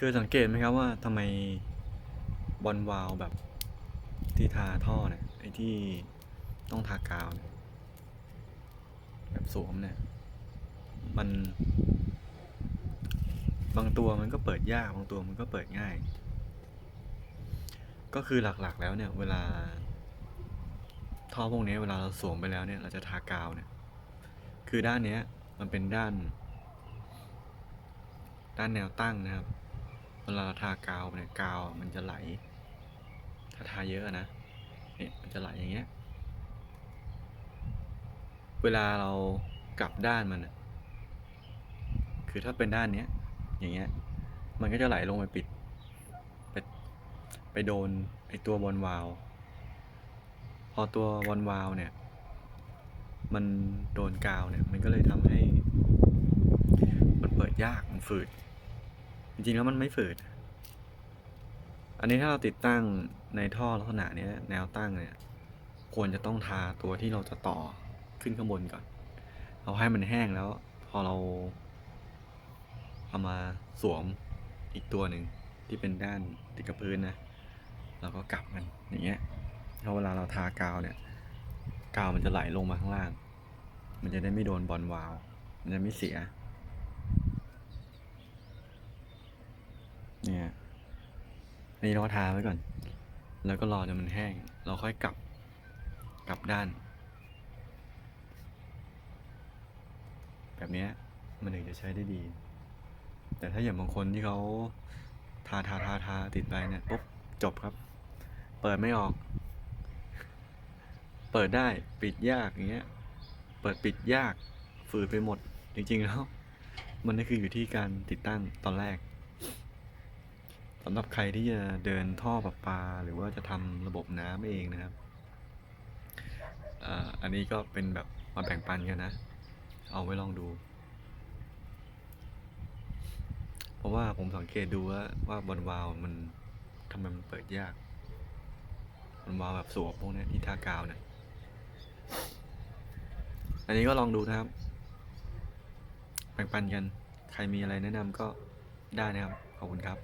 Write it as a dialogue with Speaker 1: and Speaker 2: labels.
Speaker 1: เคยสังเกตไหมครับว่าทำไมบอลวาล์วแบบที่ทาท่อเนี่ยไอ้ที่ต้องทากาวเนี่ยแบบสวมเนี่ย มันบางตัวมันก็เปิดยากบางตัวมันก็เปิดง่าย ก็คือหลักๆแล้วเนี่ยเวลา ท่อพวกนี้เวลาเราสวมไปแล้วเนี่ย เราจะทากาวเนี่ย คือด้านเนี้ยมันเป็นด้าน ด้านแนวตั้งนะครับ วลาทากาวเนี่ยกาวมันจะไหล ถ้าทาเยอะนะเนี่ยมันจะไหลอย่างเงี้ย เวลาเรากลับด้านมันคือถ้าเป็นด้านเนี้ย อย่างเงี้ย มันก็จะไหลลงไปปิด ไปไปโดนไอตัวบอลวาล์วพอตัวบอลวาล์วเนี่ย มันโดนกาวเนี่ย มันก็เลยทำให้ มันเปิดยากมันฝืด จริงๆแล้วมันไม่ฝืด อันนี้ถ้าเราติดตั้งในท่อลักษณะนี้แนวตั้งเนี่ย ควรจะต้องทาตัวที่เราจะต่อขึ้นข้างบนก่อน เอาให้มันแห้งแล้ว พอเราเอามาสวมอีกตัวหนึ่งที่เป็นด้านติดกับพื้นนะเราก็กลับมันอย่างเงี้ยเพราะเวลาเราทากาวเนี่ย กาวมันจะไหลลงมาข้างล่าง มันจะได้ไม่โดนบอลวาล์วมันจะไม่เสีย เนี่ยอันนี้เราก็ทาไว้ก่อน แล้วก็รอจนมันแห้ง เราค่อยกลับ กลับด้าน แบบนี้มันถึงจะใช้ได้ดี แต่ถ้าอย่างบางคนที่เขาทาทาทาทาติดไปเนี่ยปุ๊บจบครับ เปิดไม่ออก เปิดได้ปิดยากอย่างเงี้ย เปิดปิดยากฝืดไปหมด จริงๆแล้ว มันก็คืออยู่ที่การติดตั้งตอนแรก สำหรับใครที่จะเดินท่อประปา หรือว่าจะทำระบบน้ำเองนะครับอันนี้ก็เป็นแบบมาแบ่งปันกันนะ เอาไว้ลองดู เพราะว่าผมสังเกตดูว่าว่าบอลวาล์วมันทำไมมันเปิดยากบอลวาล์วแบบสวมพวกนี้ที่ทากาวเนี่ยอันนี้ก็ลองดูนะครับ แบ่งปันกัน ใครมีอะไรแนะนำก็ได้นะครับ ขอบคุณครับ